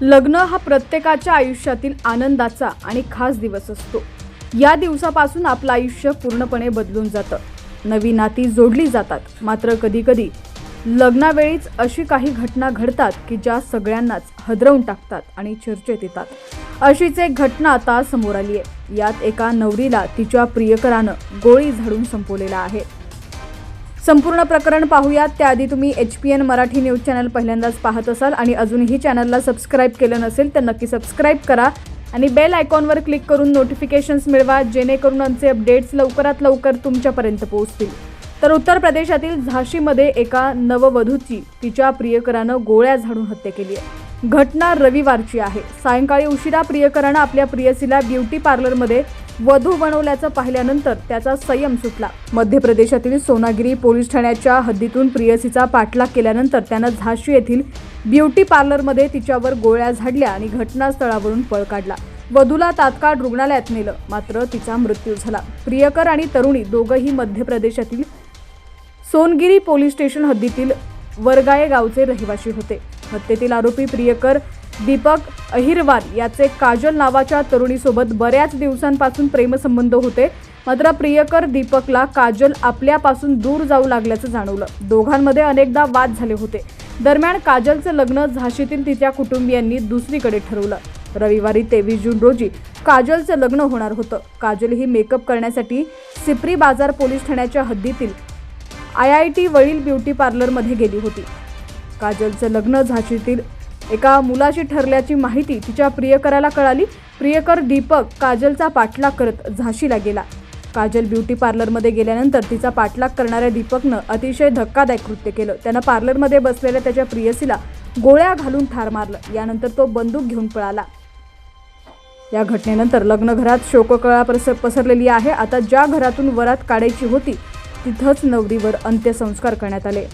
लग्न हा प्रत्येकाच्या आयुष्यातील आनंदाचा आणि खास दिवस असतो. या दिवसापासून आपलं आयुष्य पूर्णपणे बदलून जातं. नवी नाती जोडली जातात. मात्र कधीकधी लग्नावेळीच अशी काही घटना घडतात की ज्या सगळ्यांनाच हदरवून टाकतात आणि चर्चेत येतात. अशीच एक घटना आता समोर आली आहे यात एका नवरीला तिच्या प्रियकरानं गोळी झाडून संपवलेला आहे. संपूर्ण प्रकरण पाहूयात. त्याआधी तुम्ही H P N Marathi news channel पहिल्यांदाच पाहत असाल आणि अजूनही चॅनलला सबस्क्राईब केलं नसेल तर नक्की सबस्क्राईब करा आणि बेल आयकॉनवर क्लिक करून नोटिफिकेशन्स मिळवा जेणेकरून आमचे अपडेट्स लवकरात लवकर तुमच्यापर्यंत पोहोचतील. तर उत्तर प्रदेशातील झाशीमध्ये एका नववधूची तिच्या प्रियकरानं गोळ्या झाडून हत्या केली आहे. घटना रविवारची आहे. सायंकाळी उशिरा प्रियकरानं आपल्या प्रियसीला ब्युटी पार्लरमध्ये वधू बनवल्याचं पाहिल्यानंतर त्याचा संयम सुटला. मध्य प्रदेशातील सोनागिरी पोलीस ठाण्याच्या हद्दीतून प्रियसीचा पाठलाग केल्यानंतर त्यानं झाशी येथील ब्युटी पार्लरमध्ये तिच्यावर गोळ्या झाडल्या आणि घटनास्थळावरून पळ काढला. वधूला तात्काळ रुग्णालयात नेलं मात्र तिचा मृत्यू झाला. प्रियकर आणि तरुणी दोघंही मध्य प्रदेशातील सोनगिरी पोलीस स्टेशन हद्दीतील वरगाये गावचे रहिवासी होते. हत्येतील आरोपी प्रियकर दीपक अहिरवार याचे काजल नावाच्या तरुणीसोबत बऱ्याच दिवसांपासून प्रेमसंबंध होते. मात्र प्रियकर दीपकला काजल आपल्यापासून दूर जाऊ लागल्याचं जाणवलं. दोघांमध्ये अनेकदा वाद झाले होते. दरम्यान काजलचं लग्न झाशीतील तिच्या कुटुंबियांनी दुसरीकडे ठरवलं. रविवारी तेवीस जून रोजी काजलचं लग्न होणार होतं. काजल ही मेकअप करण्यासाठी सिप्री बाजार पोलीस ठाण्याच्या हद्दीतील आय आय टी वडील ब्युटी पार्लरमध्ये गेली होती. काजलचं लग्न झाशीतील एका मुलाशी ठरल्याची माहिती तिच्या प्रियकराला कळाली. प्रियकर दीपक काजलचा पाठलाग करत झाशीला गेला. काजल ब्युटी पार्लरमध्ये गेल्यानंतर तिचा पाठलाग करणाऱ्या दीपकनं अतिशय धक्कादायक कृत्य केलं. त्यानं पार्लरमध्ये बसलेल्या त्याच्या प्रियसीला गोळ्या घालून ठार मारलं. यानंतर तो बंदूक घेऊन पळाला. या घटनेनंतर लग्नघरात शोककळा पसर पसरलेली आहे. आता ज्या घरातून वरात काढायची होती तिथंच नवरीवर अंत्यसंस्कार करण्यात आले.